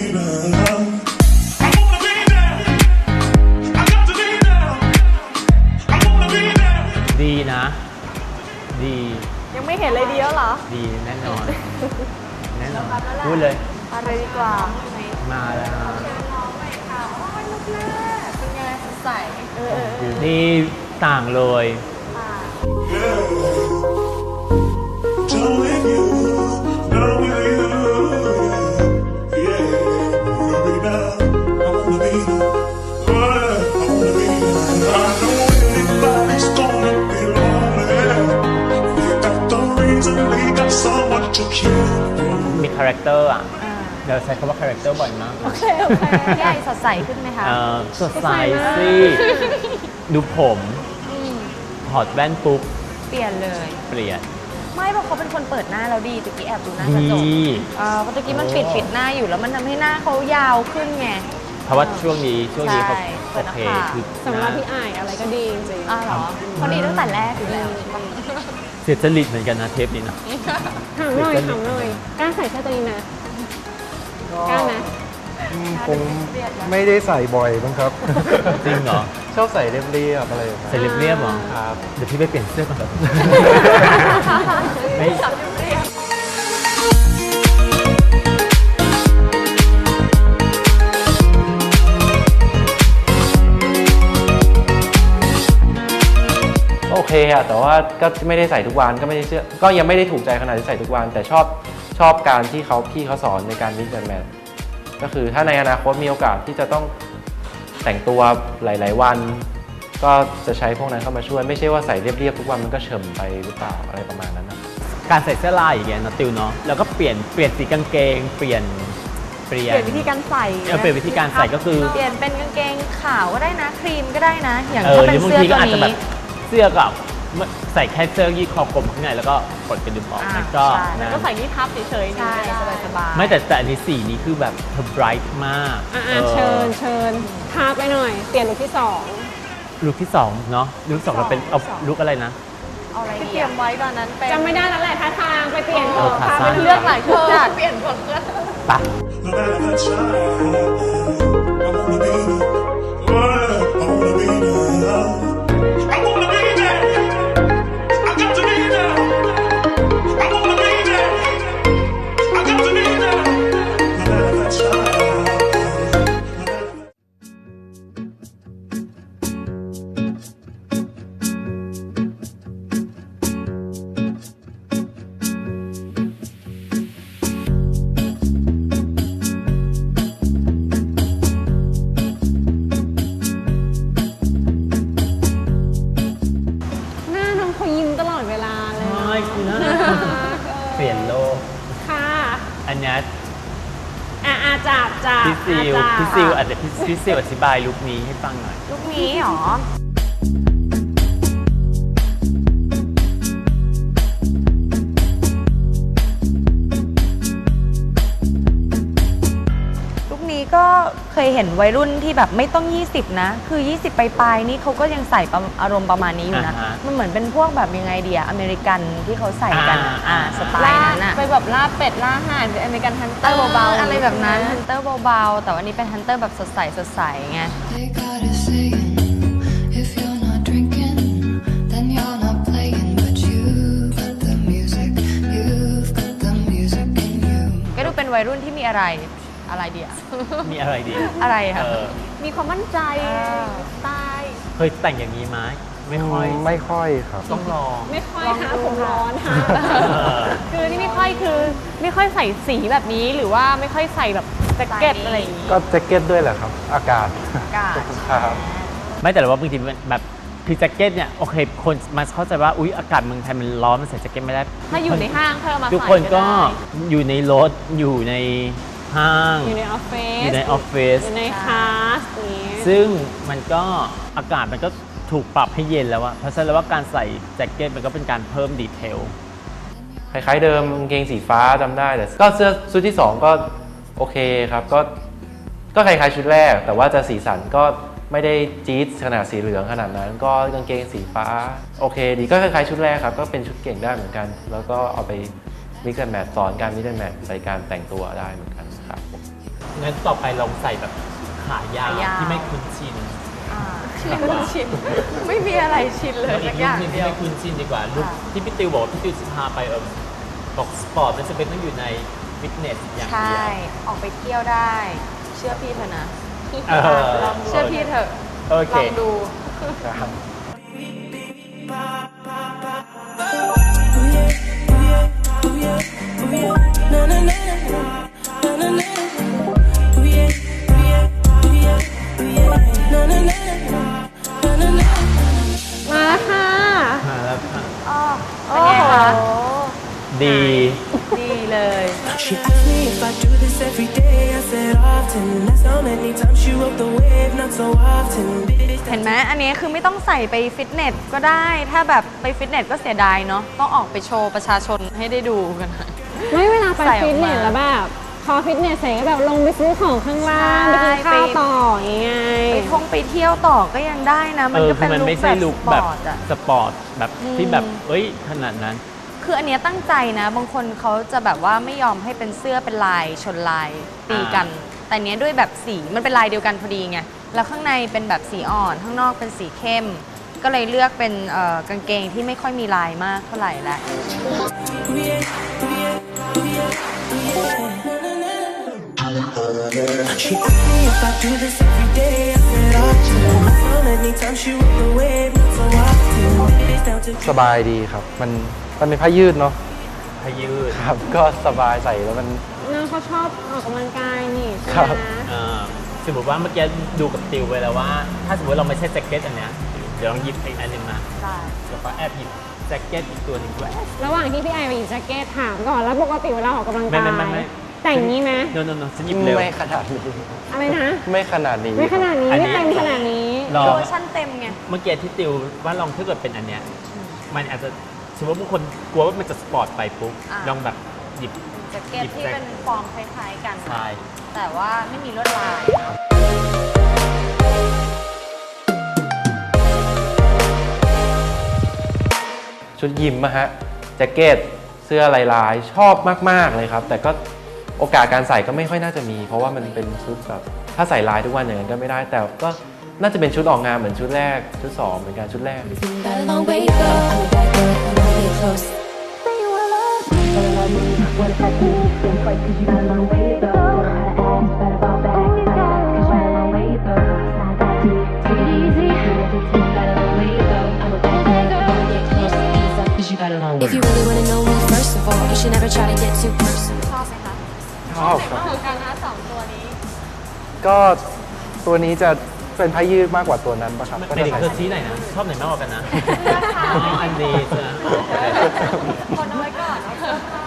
ดีนะ ดี ยังไม่เห็นเลยดีแล้วเหรอ ดีแน่นอน แน่นอน พูดเลยอะไรดีกว่า มาแล้วเป็นไงสดใสเออเออนี่ต่างเลย ใช้คำว่าคาแรคเตอร์บ่อยมากโอเคโอเคพี่ไอสดใสขึ้นไหมคะ เอ่อสดใสสิดูผมถอดแว่นปุ๊บเปลี่ยนเลย เปลี่ยนไม่เพราะเขาเป็นคนเปิดหน้าเราดีตะกี้แอบดูหน้ากดีระจกอ่าเพราะตะกี้มันปิดปิดหน้าอยู่แล้วมันทำให้หน้าเขายาวขึ้นไง เพราะว่าช่วงนี้ช่วงนี้เขาใช่เปิโอดหน้าเคผาก คือสำหรับพี่อายอะไรก็ดีจริงอ้าวเหรอเขาดีตั้งแต่แรกอยู่แล้วใช่ปะเสียจริตเหมือนกันนะเทปนี้นะๆถามหน่อยถามหน่อยกล้าใส่เสื้อตัวนี้ไหม กล้าไหมคงไม่ได้ใส่บ่อยบ้างครับ จริงเหรอชอบใส่เรียบๆอะไรอย่างเงี้ยใส่เรียบๆเหรอครับเดี๋ยวพี่ไปเปลี่ยนเสื้อก่อนไม่โอเคอะแต่ว่าก็ไม่ได้ใส่ทุกวันก็ไม่ได้เชื่อก็ยังไม่ได้ถูกใจขนาดที่ใส่ทุกวัน แต่ชอบ ชอบการที่เขาพี่เขาสอนในการมิกซ์แอนแมทก็คือถ้าในอนาคตมีโอกาสที่จะต้องแต่งตัวหลาย ๆ วัน ก็จะใช้พวกนั้นเข้ามาช่วย ไม่ใช่ว่าใส่เรียบ ๆ ทุกวันมันก็เฉมไปหรือเปล่าอะไรประมาณนั้นนะการใส่เสื้อลายอย่างเงี้ยนะติวเนาะแล้วก็เปลี่ยนเปลี่ยนสีกางเกง เปลี่ยนเปลี่เปยนลี่ยนวิธีการใส่เออเปลี่ยนวิธีการใส่ก็คือเปลี่ยนเป็นกางเกงขาวก็ได้นะครีมก็ได้นะ อย่างเออถ้าหเป็รืนอบางเสื้อทีก็ตัวอาจจะแบนี้บเสื้อกับ ใส่แค่เสื้อยืดคอกลมข้างในแล้วก็กดกระดุมออกอ่ามันก็ใช่นะก็ใส่นี่ทับเฉยๆใช่สบายสบายๆไม่แต่แต่อันนี้สีนี้คือแบบเธอ bright มากอะออะอเชิญเชิญพาไปหน่อย เปลี่ยนลุคที่สองลุคที่สองเนาะลุคที่สองเราเป็นเอาลุคอะไรนะ เอาอะไรเตรียมไว้ตอนนั้นเป็นจำไม่ได้แล้วแหละท่าทางไปเปลี่ยนเออพาขาไปสั้นเลืเลืออกกหลายชุดจัดเปลี่ยนหมดเลยปะ No matter the time, I wanna be there. Oh, yeah. I wanna be there. I wanna be จับจับพี่ซิลอะจับพี่ซิลอาจจะพี่พี่ซิลอธิบายลุคนี้ให้ฟังหน่อย ลูกนี้หรอ กนี้ก็เคยเห็นวัยรุ่นที่แบบไม่ต้อง 20 นะ คือ 20ปลายๆนี่เขาก็ยังใส่ประอารมณ์ประมาณนี้อยู่นะ อ่าฮะ มันเหมือนเป็นพวกแบบยังไงเดียอเมริกันที่เขาใส่กันอะอ่าอ่าอ่าสไตล์นั้นอะไปแบบล่าเป็ดล่าห่านเป็นอเมริกันฮันเตอร์เบาๆอะไรแบบนั้นใช่ฮัไหมนเตอร์เบาๆ แต่วันนี้เป็นฮันเตอร์แบบสดใสสดใสไง They got a saying, if you're not drinking, then you're not playing. But you've got the music, you've got the music in you. ก็ดูเป็นวัยรุ่นที่มีอะไร อะไรเดีย มีอะไรดีอะไรเอคะอมีความมั่นใจอ่า สไตล์เคยแต่งอย่างนี้ไหมไม่ค่อยไม่ค่อยครับ ต้องลอง ไม่ค่อยหาผมร้อนค่ะอคือนี่ไม่ค่อยคือ ไม่ค่อยใส่สีแบบนี้หรือว่าไม่ค่อยใส่แบบแจ็คเก็ตอะไรอย่างงี้ก็แจ็คเก็ตด้วยแหละครับ อากาศอากาศครับ ไม่แต่ว่าบางทีมันแบบคือแจ็คเก็ตเนี่ยโอเคคนมาเข้าใจว่าอุ๊ยอากาศเมืองไทยมันร้อนมันใส่แจ็คเก็ตไม่ได้ถ้าอยู่ในห้างเธอมาทุกใส่คนก็ได้อยู่ในรถอยู่ใน ห้าง อยู่ในออฟฟิศ อยู่ในออฟฟิศ อยู่ในคลาสนี้ซึ่งมันก็อากาศมันก็ถูกปรับให้เย็นแล้วอะเพราะฉะนั้นแล้วว่าการใส่แจ็คเก็ตมันก็เป็นการเพิ่มดีเทล คล้ายๆเดิมกางเกงสีฟ้าจำได้แต่ก็เสื้อชุดที่ 2 ก็โอเคครับ ก็ก็คล้ายๆชุดแรก แต่ว่าจะสีสันก็ไม่ได้จี๊ดขนาดสีเหลืองขนาดนั้น ก็กางเกงสีฟ้า โอเค ดีก็คล้ายๆชุดแรกครับ ก็เป็นชุดเก่งได้เหมือนกัน แล้วก็เอาไปมิกซ์แมทสอนการมิกซ์แมทใส่การแต่งตัวได้เหมือนกันครับผม งั้นต่อไปลองใส่แบบขายาวขายาว ที่ไม่คุ้นชิน อ่าดีกว่า ชินไม่มีอะไรชินเลยแล้วอีสักกลุอคย่างหนึงเดีที่ยวไม่คุ้นชินดีกว่าลุคค่ะที่พี่ติวบอกว่าพี่ติวจะพาไปเออบอกสปอร์ตมันจะเป็นต้องอยู่ในฟิตเนสอย่างใช่เดียวออกไปเที่ยวได้ เชื่อพี่เถอะนะเออ ลองดูเชื่อพี่เถอะโอเคลองดู ครับม อเป็นไงคะดี ดีเลย She asked me if I do this every day. I said often. That's how many times she rode the wave, not so often. Bitch, เห็นไหมอันนี้คือไม่ต้องใส่ไปฟิตเนสก็ได้ ถ้าแบบไปฟิตเนสก็เสียดายเนาะ ต้องออกไปโชว์ประชาชนให้ได้ดูกันไม่เวลาไปใส่ออกมาฟิตเนสแล้วแบบพ อฟิตเนสเสร็จก็แบบลงไปซื้อของข้างล่างไปใช่กินข้าวไปต่ออย่างไงไปท่องไปเที่ยวต่อก็ยังได้นะ มันเออก็คืเป็อนมันลุไม่คใช่แบบลุคสแบปบอร์ตอะสปอร์ตแบบอืมที่แบบเอ้ยขนาดนั้น คืออันเนี้ยตั้งใจนะ บางคนเขาจะแบบว่าไม่ยอมให้เป็นเสื้อเป็นลายชนลายตีกัน แต่เนี้ยด้วยแบบสีมันเป็นลายเดียวกันพอดีไงแล้วข้างในเป็นแบบสีอ่อนข้างนอกเป็นสีเข้ม ก็เลยเลือกเป็นเอ่อกางเกงที่ไม่ค่อยมีลายมากเท่าไหร่แล้ว She asked me if I do this every day. I said often. That's how many times she rode the wave, not so often. Bitch, down to สบายดีครับ มันมันเป็นผ้ายืดเนาะพยืดครับ ก็สบายใส่แล้วมัน น้องเขาชอบออกกำลังกายนี่ใช่ครับไหมอ่าสมมติว่าเมื่อกี้ดูกับติวไปแล้วว่า ถ้าสมมติเราไม่ใช่แจ็คเก็ตอันเนี้ยเดี๋ยวลองหยิบอีกอันหนึงมาใช่แล้วก็แอบหยิบแจ็คเก็ตอีกตัวหนึ่งด้วยระหว่างที่พี่ไอไปหยิบแจ็คเก็ตถามก่อนแล้วปกติเวลาออกกำลังไม่กายไม่ไม่ไม่ แต่งนี้ไหมโนโนโนฉันหยิบเร็ว ไม่ขนาดนี้อะไรนะ ไม่ขนาดนี้ ไม่ขนาดนี้อันนี้ ไม่เต็มขนาดนี้ ลองเวอร์ชั่นเต็มไง เมื่อกี้ที่ติวว่าลองถ้าเกิดเป็นอันเนี้ย มันอาจจะสมมติบางคนกลัวว่ามันจะสปอร์ตไปปุ๊บ อ่า ลองแบบหยิบ แจ็คเก็ตหยิบที่แจ็ค เป็นฟอร์มคล้ายๆกันทราย แต่ว่าไม่มีลวดลาย ชุดยิมอะฮะแจ็คเก็ตเสื้อลายลายๆชอบมาก ๆ เลยครับ แต่ก็ โอกาสการใส่ก็ไม่ค่อยน่าจะมี เพราะว่ามันเป็นชุดแบบถ้าใส่ลายทุกวันอย่างนั้นก็ไม่ได้ แต่ก็น่าจะเป็นชุดออกงานเหมือนชุดแรก ชุดสองเหมือนกันชุดแรก If you really wanna know me, first of all, you should never try to get too personal. ชอบไหมคะชอบครับเหมือนกันนะสองตัวนี้ ก็ตัวนี้จะเป็นผ้ายืดมากกว่าตัวนั้นปะครับก็ไม่จะถึงใส่ เธอชี้ไหนอยนะ ชอบไหนมากกว่ากันนะอ๋ออันนี้ใช่ไหมคนเอาไว้ก่อนเอาเสื้อผ้า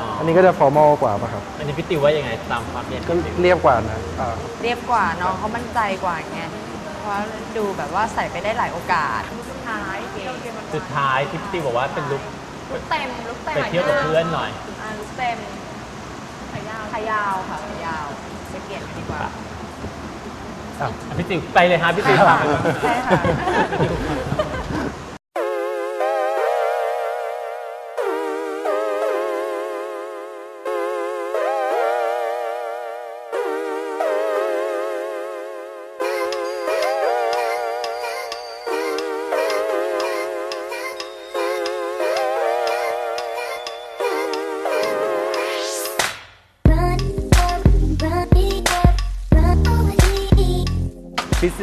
อ๋ออันนี้ก็จะ formal กว่าปะครับอันนี้พี่ติวว่ายังไงตามความเรียนก็เรียบกว่านะอ่าเรียบกว่าน้องเขามั่นใจกว่าไง เพราะดูแบบว่าใส่ไปได้หลายโอกาส สุดท้ายเกมสุดท้ายที่พี่ติวบอกว่าเป็นลุคลุกเต็มลุกเต็มไปเที่ยวกับเพื่อนหน่อย อ่าลุกเต็ม ขายาวขายาวค่ะขายาวไปเปลี่ยนกันดีกว่าอ้าวพี่ติวไปเลยฮะพี่ติวใช่ค่ะ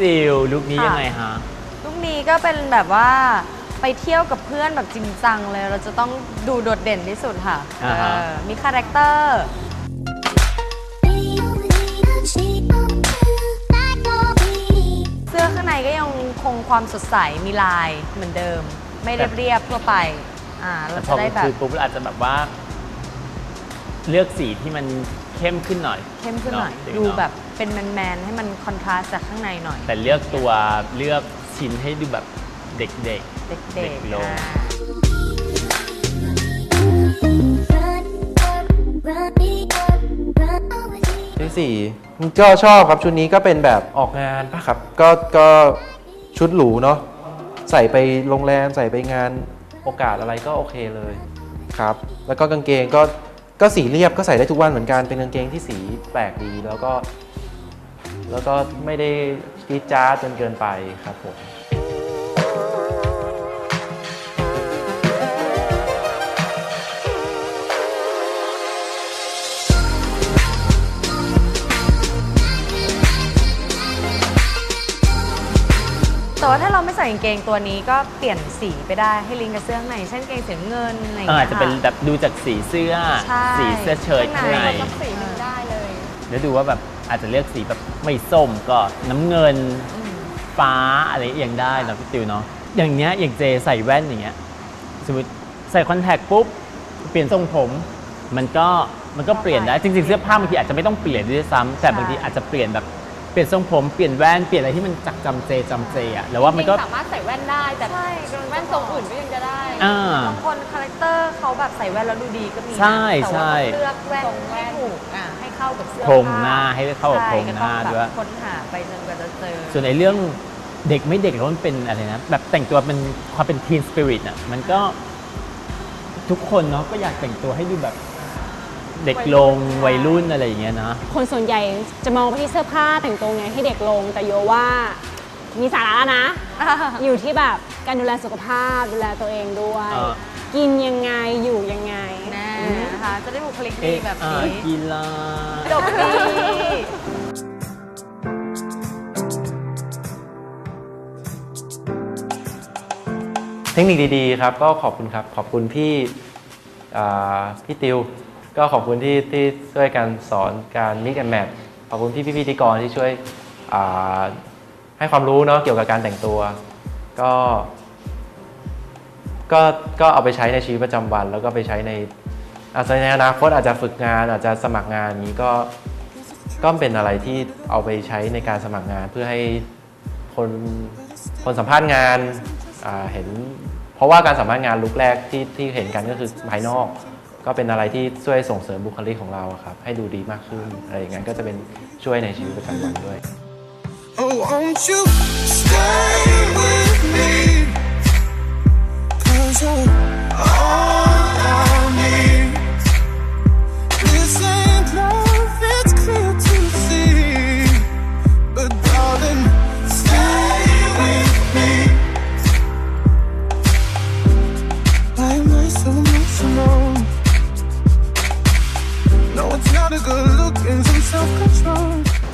พี่ซิลลุคนี้ยังไงฮะ ลุกนี้ก็เป็นแบบว่าไปเที่ยวกับเพื่อนแบบจริงจังเลย เราจะต้องดูโดดเด่นที่สุดค่ะอ่าฮะ เออมีคาแรคเตอร์ เสื้อข้างในก็ยังคงความสดใส มีลายเหมือนเดิม ไม่เรียบเรียบๆทั่วไป อ่า เราแต่พจะอได้กแบลางบคืนปุ๊บเราอาจจะแบบว่า เลือกสีที่มันเข้มขึ้นหน่อยเข้มขึ้นหน่อยเาะดูแบบ เป็นแมนๆให้มันคอนทราสต์จากข้างในหน่อย แต่เลือกตัวเลือกชิ้นให้ดูแบบเด็กเด็เด็กกๆลง อ่าที่สี่ก็ชอบครับชุดนี้ก็เป็นแบบออกงานปะครับก็ก็ชุดหรูเนาะใส่ไปโรงแรมใส่ไปงานโอกาสอะไรก็โอเคเลยครับ แล้วก็กางเกงก็ก็สีเรียบก็ใส่ได้ทุกวันเหมือนกันเป็นกางเกงที่สีแปลกดี แล้วก็ แล้วก็ไม่ได้จี๊ดจ้าดจนเกินไปครับผมแต่ว่าถ้าเราไม่ใส่กางเกงตัวนี้ก็เปลี่ยนสีไปได้ให้ลิงก์กับเสื้อข้างในเช่นกางเกงสีน้ำเงินอะไรอย่างเออเงี้อาจยจะเป็นค่แบบดูจากสีเสื้อ ใช่สีเสื้อเชิ้ตข้างใน ข้างใน สักสีหนึ่งได้เลยแล้วดูว่าแบบ อาจจะเลือกสีแบบไม่ส้มก็น้ำเงิน ฟ้าอะไรอย่างได้เนาะพี่ติวเนาะอย่างเงี้ยอย่างเจใส่แว่นอย่างเงี้ยสมมติใส่คอนแทคปุ๊บ เปลี่ยนทรงผม มันก็มันก็เปลี่ยนได้จริงๆเสื้อผ้าบางทีอาจจะไม่ต้องเปลี่ยนด้วยซ้ำแต่บางทีอาจจะเปลี่ยนแบบเปลี่ยนทรงผมเปลี่ยนแว่นเปลี่ยนอะไรที่มันจักจำเจจำเจอะแล้วว่ามันก็ จริงๆสามารถใส่แว่นได้ แต่ใช่แว่นทรงอื่นก็ยังจะได้อ่า บางคนคาแรคเตอร์เขาแบบใส่แว่นแล้วดูดีก็มีนะใช่แต่ว่าใช่ ต้องเลือกแว่นให้ถูกอะให้เข้า กับเสื้อโครงผ้หน้าให้เข้ากับโครงหน้าใช่ก็ต้องด้วยแบบค้นหาไปจนกว่าจะเจอ ส่วนในเรื่องเด็กไม่เด็กแล้วมันเป็นอะไรนะ แบบแต่งตัวเป็นความเป็นทีนสปิริตอะมันก็ทุกคนเนาะก็อยากแต่งตัวให้ดูแบบเด็กลงวัยรุ่นอะไรอย่างเงี้ยนะคนส่วนใหญ่จะมองไปที่เสื้อผ้าแต่งตัวไงให้เด็กลงแต่โยว่ามีสาระนะ อยู่ที่แบบการดูแลสุขภาพดูแลตัวเองด้วยเออกินยังไงอยู่ยังไงแน่นะคะ จะได้บุคลิกดีเอ๊ะแบบอ่านี้กีฬาจบดีเทคนิคดีๆครับ ก็ขอบคุณครับ ขอบคุณพี่อ่าพี่ติว ก็ขอบคุณที่ที่ช่วยกันสอนการมิกแอนแมทขอบคุณพี่พี่พิธีกรที่ช่วยอ่าให้ความรู้เนาะเกี่ยวกับการแต่งตัว ก็ก็ก็เอาไปใช้ในชีวิตประจำวัน แล้วก็ไปใช้ใน อาจจะในอนาคตอาจจะฝึกงานอาจจะสมัครงานนี้ก็ก็เป็นอะไรที่เอาไปใช้ในการสมัครงานเพื่อให้คนคนสัมภาษณ์งานาเห็น เพราะว่าการสัมภาษณ์งานลุกแรกที่ที่เห็นกันก็คือภายนอก ก็เป็นอะไรที่ช่วยส่งเสริมบุคลิกของเราครับ ให้ดูดีมากขึ้นอะไรอย่างนั้นก็จะเป็นช่วยในชีวิตประจำวันด้วย Oh, won't you stay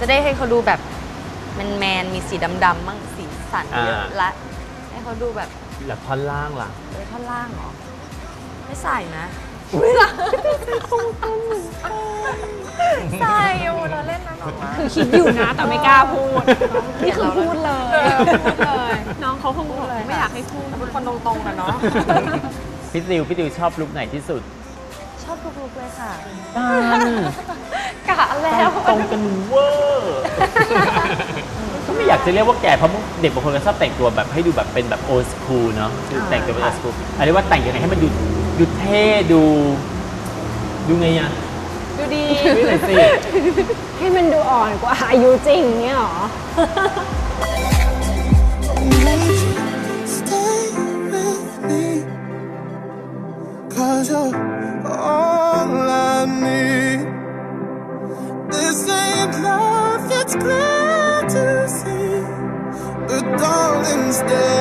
ได้ให้เขาดูแบบแมนแมนๆมีสีดำๆมั่งสีสันเยอะอ่าละ ให้เขาดูแบบแล้วท่อนล่างล่ะเออท่อนล่างเหรอ ไม่ใส่นะใส่อยู่เราเล่นนะน้องมาคือคิดอยู่นะแต่ไม่กล้าพูด นี่คือพูดเลยพูดเลย น้องเขาคงบอกไม่อยากให้พูดเป็นคนตรงๆนะเนาะ พี่ติวพี่ติวชอบลุคไหนที่สุด ชอบทุกลุกเลยค่ะกันกะแล้วตรงกันเวอร์ก็ไม่อยากจะเรียกว่าแก่เพราะเด็กบางคนก็ชอบแต่งตัวแบบให้ดูแบบเป็นแบบโอ s คูลเนาะคือแต่งตัวเป็นโอ s คูลอันนี้ว่าแต่งยังไงให้มันดูดูเท่ดูดูไงอะดูดีดูหน่อยสิให้มันดูอ่อนกว่าอายุจริงเนี่ยหรอ Won't love,